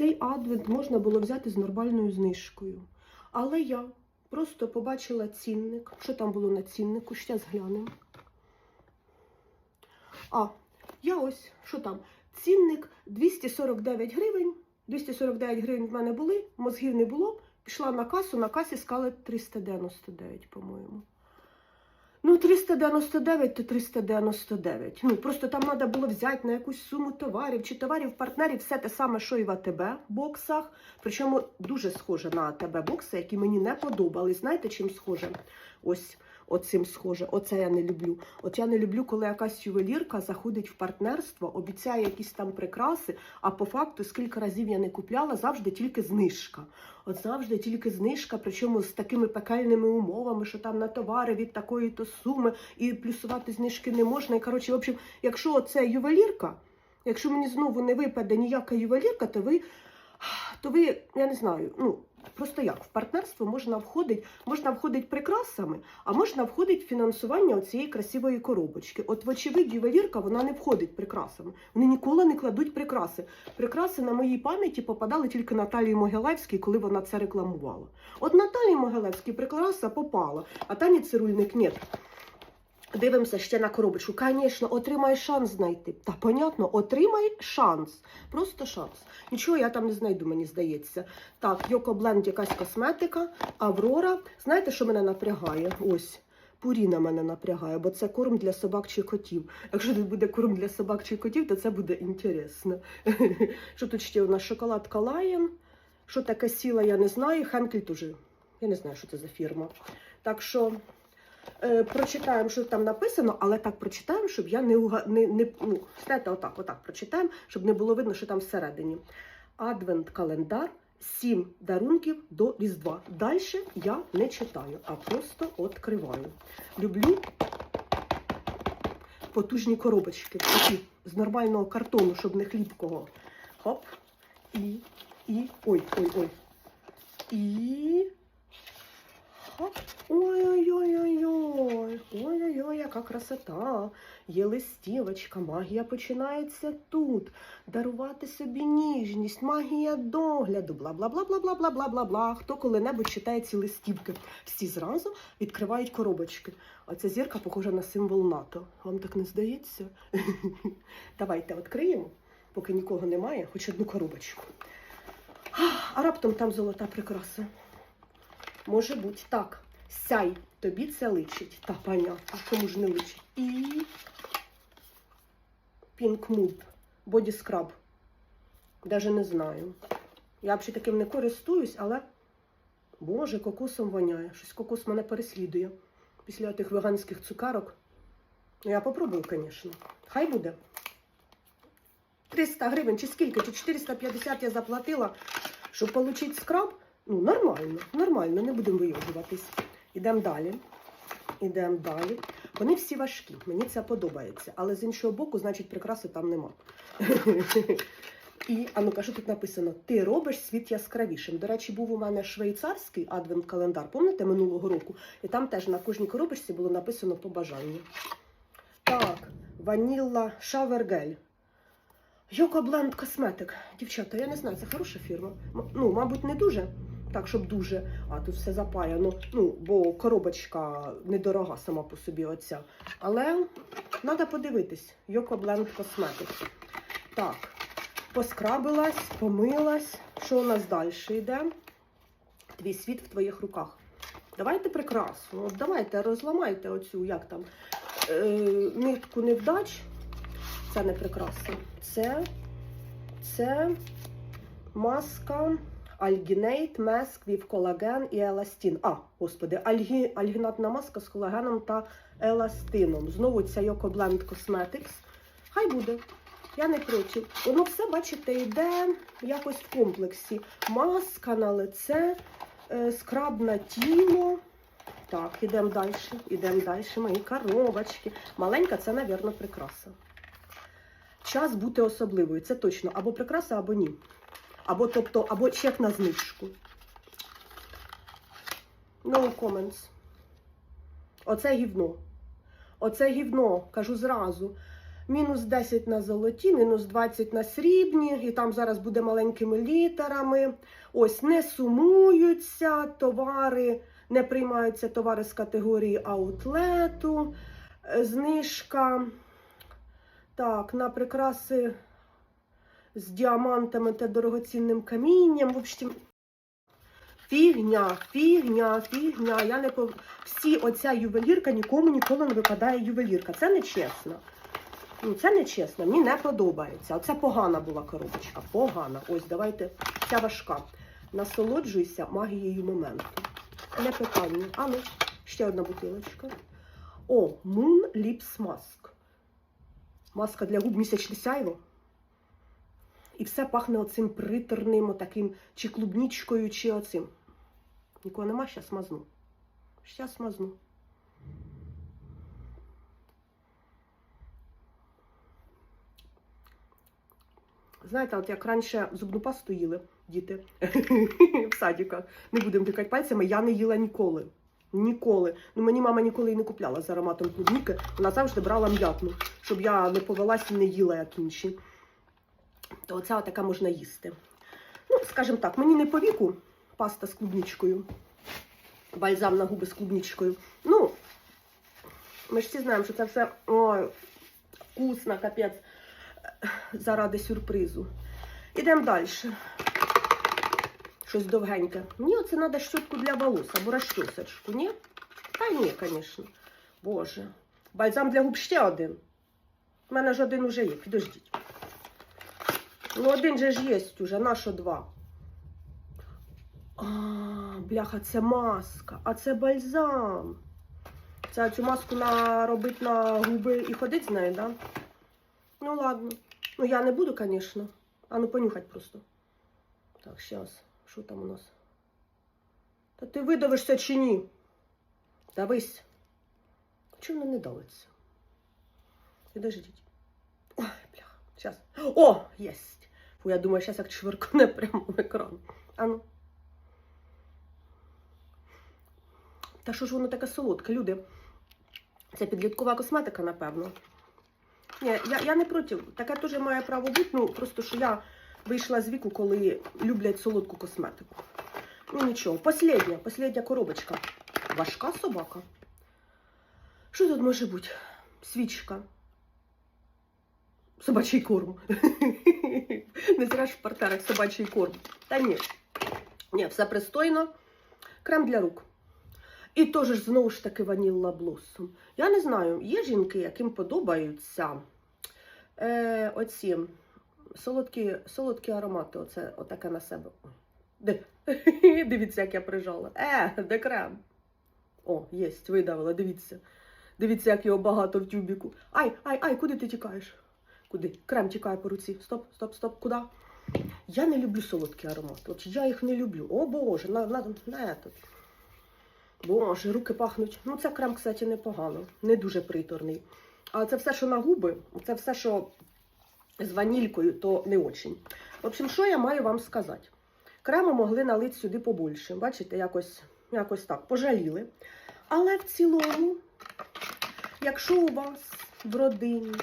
цей адвент можна було взяти з нормальною знижкою. Але я просто побачила цінник. Що там було на ціннику? Ще зглянемо. А, я ось, що там? Цінник 249 гривень. 249 гривень в мене були, мозгів не було. Пішла на касу, на касі сказали 399, по-моєму. Ну, 399 то 399. Ну, просто там треба було взяти на якусь суму товарів чи товарів партнерів, все те саме, що і в АТБ боксах. Причому дуже схоже на АТБ бокси, які мені не подобались. Знаєте, чим схоже? Ось оцим схоже. Оце я не люблю. От я не люблю, коли якась ювелірка заходить в партнерство, обіцяє якісь там прикраси, а по факту, скільки разів я не купляла, завжди тільки знижка. От завжди тільки знижка, причому з такими пекельними умовами, що там на товари від такої то суми і плюсувати знижки не можна. І коротше, в общем, якщо це ювелірка, якщо мені знову не випаде ніяка ювелірка, то ви, то ви, я не знаю, ну. Просто як в партнерство можна входить, можна входить прикрасами, а можна входить фінансування цієї красивої коробочки. От, вочевидь, ювелірка вона не входить прикрасами. Вони ніколи не кладуть прикраси. Прикраси на моїй пам'яті попадали тільки Наталії Могилевській, коли вона це рекламувала. От Наталії Могилевській прикраса попала, а Тані Цирульник ні. Дивимося ще на коробочку. Звісно, отримай шанс знайти. Та понятно, отримай шанс. Просто шанс. Нічого я там не знайду, мені здається. Так, Йоко Бленд якась косметика, Аврора. Знаєте, що мене напрягає? Ось. Пуріна мене напрягає, бо це корм для собак чи котів. Якщо тут буде корм для собак чи котів, то це буде інтересно. Що тут ще у нас шоколадка Lion? Що таке сіла, я не знаю. Хенкель теж. Я не знаю, що це за фірма. Так що е, прочитаємо, що там написано, але так прочитаємо, щоб я не не, не ну, знаєте, отак, отак прочитаємо, щоб не було видно, що там всередині. Адвент-календар, сім дарунків до Різдва. Далі я не читаю, а просто відкриваю. Люблю потужні коробочки, такі з нормального картону, щоб не хлібкого. Хоп. І, і, ой, ой, ой. І. Ой-ой-ой-ой-ой. Ой-ой-ой, яка красота. Є листівочка, магія починається тут. Дарувати собі ніжність, магія догляду, бла бла бла бла бла бла бла бла бла. Хто коли-небудь читає ці листівки? Всі зразу відкривають коробочки. А ця зірка похожа на символ НАТО. Вам так не здається? Давайте відкриємо, поки нікого немає, хоч одну коробочку. А раптом там золота прикраса. Може бути так. Сяй, тобі це личить. Та понятно, кому ж не личить. І Pink Mood Body Scrub. Даже не знаю. Я взагалі таким не користуюсь, але Боже, кокосом воняє. Щось кокос мене переслідує після тих веганських цукарок. Ну, я попробую, звісно. Хай буде. 300 гривень чи скільки, чи 450 я заплатила, щоб отримати скраб. Ну, нормально, нормально, не будемо вийобуватись. Ідемо далі. Ідемо далі. Вони всі важкі, мені це подобається. Але з іншого боку, значить, прикраси там нема. І, а ну-ка, що тут написано? Ти робиш світ яскравішим. До речі, був у мене швейцарський адвент-календар, пам'ятаєте, минулого року? І там теж на кожній коробочці було написано побажання. Так, ванілла шавергель. Йоко Бленд Косметик. Дівчата, я не знаю, це хороша фірма. Ну, мабуть, не дуже. Так, щоб дуже. А тут все запаяно. Ну, бо коробочка недорога сама по собі оця. Але треба подивитись. Йоко Бленд Косметик. Так, поскрабилась, помилась. Що у нас далі йде? Твій світ в твоїх руках. Давайте прекрасно. От давайте розламайте оцю, як там, е, нитку невдач. Це не прекрасно. Це, це маска Mask with колаген і еластин. А, господи, альгі, альгінатна маска з колагеном та еластином. Знову ця Yoko Blend Cosmetics. Хай буде. Я не проти. Воно все, бачите, йде якось в комплексі. Маска на лице, е, скраб на тіло. Так, ідемо далі. Ідемо далі. Мої коробочки. Маленька це, мабуть, прикраса. Час бути особливою. Це точно. Або прикраса, або ні. Або, тобто, або чек на знижку. No comments. Оце гівно. Оце гівно, кажу зразу. Мінус 10 на золоті, мінус 20 на срібні, і там зараз буде маленькими літерами. Ось не сумуються товари, не приймаються товари з категорії аутлету, е, знижка. Так, на прикраси з діамантами та дорогоцінним камінням. В общем, фігня, фігня, фігня. Я не пов... Всі оця ювелірка нікому ніколи не випадає ювелірка. Це не чесно. Ну, це не чесно, мені не подобається. Оце погана була коробочка. Погана. Ось, давайте. Ця важка. Насолоджуйся магією моменту. Не питання. А ну, ще одна бутилочка. О, Moon Lips Mask. Маска для губ місячне сяйво. І все пахне оцим приторним, отаким, чи клубнічкою, чи оцим. Нікого нема, щас мазну. Щас мазну. Знаєте, от як раніше зубну пасту їли діти в садиках, не будемо тикати пальцями, я не їла ніколи. Ніколи. Ну мені мама ніколи і не купляла з ароматом клубніки. Вона завжди брала м'ятну, щоб я не повелась і не їла, як інші. То оця така можна їсти. Ну, скажімо так, мені не по віку паста з клубничкою, бальзам на губи з клубничкою. Ну, ми ж всі знаємо, що це все ой, вкусно, капець, заради сюрпризу. Ідемо далі. Щось довгеньке. Мені оце треба щотку для волос або розчосочку, ні? Та ні, звісно. Боже. Бальзам для губ ще один. У мене ж один уже є, підождіть. Ну, один же ж є уже, на що два? А, бляха, це маска, а це бальзам. Це цю маску наробити на губи і ходить з нею, да? Ну ладно. Ну я не буду, звісно. А ну понюхать просто. Так, зараз. Що там у нас? Та ти видавишся чи ні? Давись. Чому воно не давиться? Підождіть. Ой, бляха. Зараз. О, єсть. Фу, я думаю, зараз як чверкне прямо в екран. А ну. Та що ж воно таке солодке, люди? Це підліткова косметика, напевно. Ні, я, я не проти. Таке теж має право бути. Ну, просто що я вийшла з віку, коли люблять солодку косметику. Ну нічого. Последня, последня коробочка. Важка собака. Що тут може бути? Свічка. Собачий корм. Не зря ж в партерах собачий корм. Та ні. Ні, все пристойно. Крем для рук. І теж знову ж таки ванілла блоссом. Я не знаю, є жінки, яким подобаються е, оці солодкі, солодкі аромати. Оце отаке на себе. Де? Дивіться, як я прижала. Е, де крем? О, єсть, видавила, дивіться. Дивіться, як його багато в тюбіку. Ай, ай, ай, куди ти тікаєш? Куди? Крем тікає по руці. Стоп, стоп, стоп, куди? Я не люблю солодкі аромати. От я їх не люблю. О Боже, на, на, на этот. Боже, руки пахнуть. Ну, це крем, кстати, непогано. Не дуже приторний. А це все, що на губи, це все, що з ванількою, то не очень. В общем, що я маю вам сказати? Крему могли налити сюди побольше. Бачите, якось, якось так, пожаліли. Але в цілому, якщо у вас в родині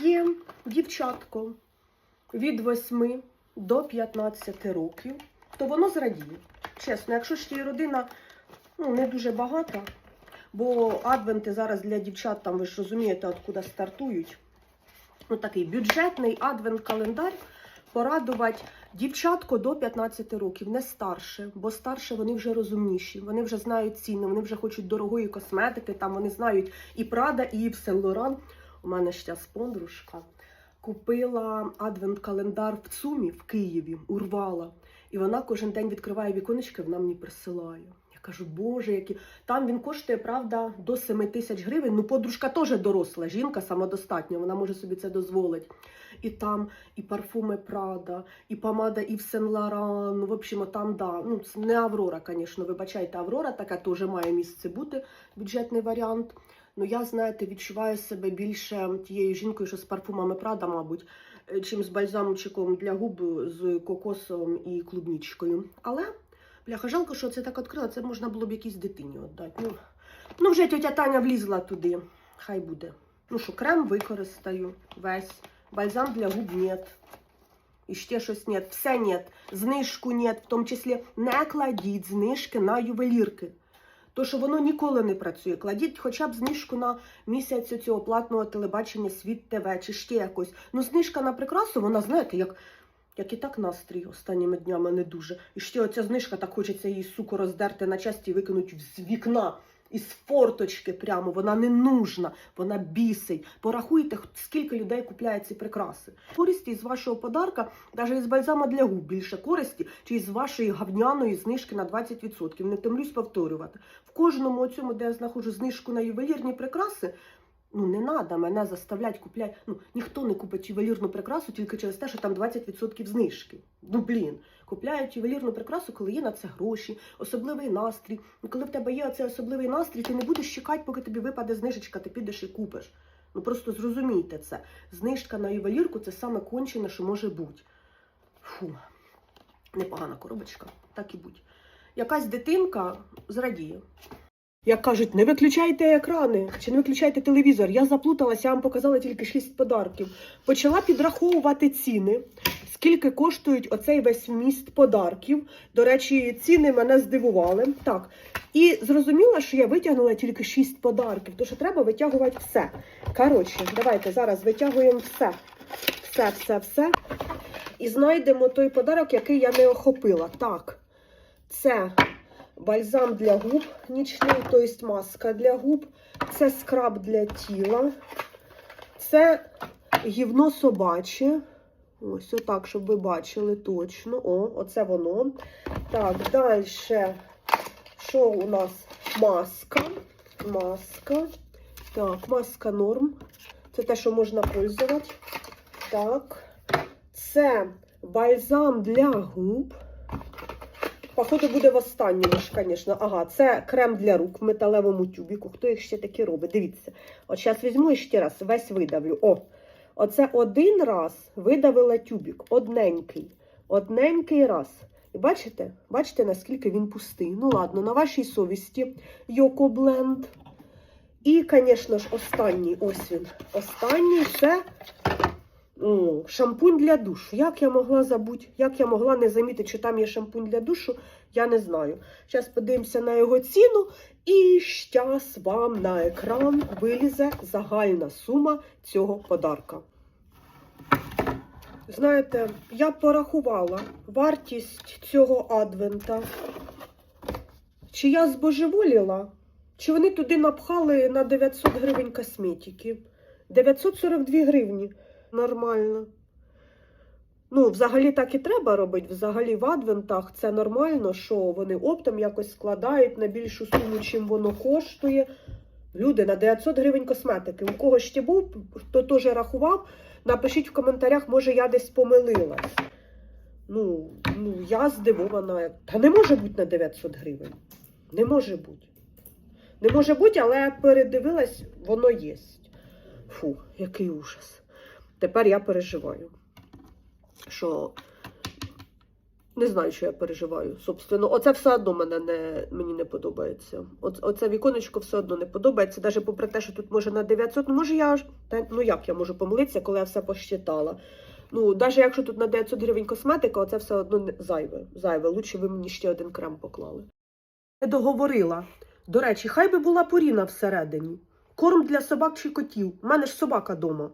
є дівчатко від 8 до 15 років, то воно зрадіє. Чесно, якщо ж її родина ну, не дуже багата, бо адвенти зараз для дівчат, там ви ж розумієте, откуда стартують. Ну, такий бюджетний адвент-календар порадувати дівчатко до 15 років, не старше, бо старше вони вже розумніші, вони вже знають ціни, вони вже хочуть дорогої косметики, там вони знають і Прада, і Ів Сен Лоран. У мене ще подружка купила адвент-календар в ЦУМі в Києві, урвала. І вона кожен день відкриває віконечки, вона мені присилає. Кажу, боже, які. Там він коштує, правда, до 7 тисяч гривень. Ну, подружка теж доросла, жінка самодостатня, вона може собі це дозволити. І там і парфуми Прада, і помада Ів Сен Лоран. Ну, в общем, там, да. Ну, не Аврора, звісно, вибачайте, Аврора така теж має місце бути, бюджетний варіант. Ну, я, знаєте, відчуваю себе більше тією жінкою, що з парфумами Прада, мабуть, е, чим з бальзамчиком для губ з кокосом і клубничкою. Але, бляха, жалко, що це так відкрила, це можна було б якійсь дитині віддати. Ну, ну вже тетя Таня влізла туди. Хай буде. Ну що, крем використаю весь. Бальзам для губ нет. І ще щось нет. Все нет. Знижку нет. В тому числі не кладіть знижки на ювелірки. То, що воно ніколи не працює. Кладіть хоча б знижку на місяць цього платного телебачення Світ ТВ чи ще якось. Ну, знижка на прикрасу, вона, знаєте, як, як і так настрій останніми днями не дуже. І ще оця знижка, так хочеться її, суку, роздерти на часті і викинути з вікна. Із форточки прямо, вона не нужна, вона бісить. Порахуйте, скільки людей купляє ці прикраси. Користі з вашого подарка, навіть із бальзама для губ більше користі, чи із вашої гавняної знижки на 20%. Не томлюсь повторювати. В кожному цьому, де я знаходжу знижку на ювелірні прикраси, ну не треба мене заставляти купляти. Ну, ніхто не купить ювелірну прикрасу тільки через те, що там 20% знижки. Ну блін. Купляють ювелірну прикрасу, коли є на це гроші, особливий настрій. І коли в тебе є оцей особливий настрій, ти не будеш чекати, поки тобі випаде знижечка, ти підеш і купиш. Ну просто зрозумійте це. Знижка на ювелірку це саме кончене, що може бути. Фу, непогана коробочка, так і будь. Якась дитинка зрадіє. Як кажуть, не виключайте екрани чи не виключайте телевізор. Я заплуталася, я вам показала тільки 6 подарків. Почала підраховувати ціни, скільки коштують оцей весь вміст подарків. До речі, ціни мене здивували. Так. І зрозуміла, що я витягнула тільки 6 подарків, тому що треба витягувати все. Коротше, давайте зараз витягуємо все. Все, все, все. І знайдемо той подарок, який я не охопила. Так, це бальзам для губ нічний, тобто маска для губ. Це скраб для тіла. Це гівно собаче. Ось отак, щоб ви бачили точно. О, оце воно. Так, далі. Що у нас? Маска. Маска. Так, маска норм. Це те, що можна пользувати. Так. Це бальзам для губ. Походу буде в останньому ж, звісно. Ага, це крем для рук в металевому тюбіку. Хто їх ще такі робить? Дивіться. От зараз візьму і ще раз, весь видавлю. О, оце один раз видавила тюбік. Одненький. Одненький раз. І бачите? Бачите, наскільки він пустий. Ну ладно, на вашій совісті Йоко Бленд. І, звісно ж, останній, ось він. Останній це шампунь для душу. Як я могла забути, як я могла не замітити, що там є шампунь для душу, я не знаю. Зараз подивимося на його ціну, і щас вам на екран вилізе загальна сума цього подарка. Знаєте, я порахувала вартість цього адвента. Чи я збожеволіла, чи вони туди напхали на 900 гривень косметики. 942 гривні. Нормально. Ну, взагалі так і треба робити. Взагалі в адвентах це нормально, що вони оптом якось складають на більшу суму, чим воно коштує. Люди, на 900 гривень косметики. У кого ще був, хто теж рахував, напишіть в коментарях, може я десь помилилась. Ну, ну, я здивована. Та не може бути на 900 гривень. Не може бути. Не може бути, але передивилась, воно є. Фу, який ужас. Тепер я переживаю. Що не знаю, що я переживаю. Собственно, оце все одно мене не, мені не подобається. Оце, оце віконечко все одно не подобається. Навіть попри те, що тут може на 900, ну може я. Та, ну як я можу помилитися, коли я все посчитала. Ну, навіть якщо тут на 900 гривень косметика, оце все одно не зайве. Зайве. Лучше ви мені ще один крем поклали. Не договорила. До речі, хай би була поріна всередині. Корм для собак чи котів. У мене ж собака дома.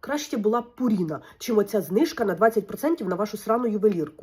Краще була б пуріна, чим оця знижка на 20% на вашу срану ювелірку.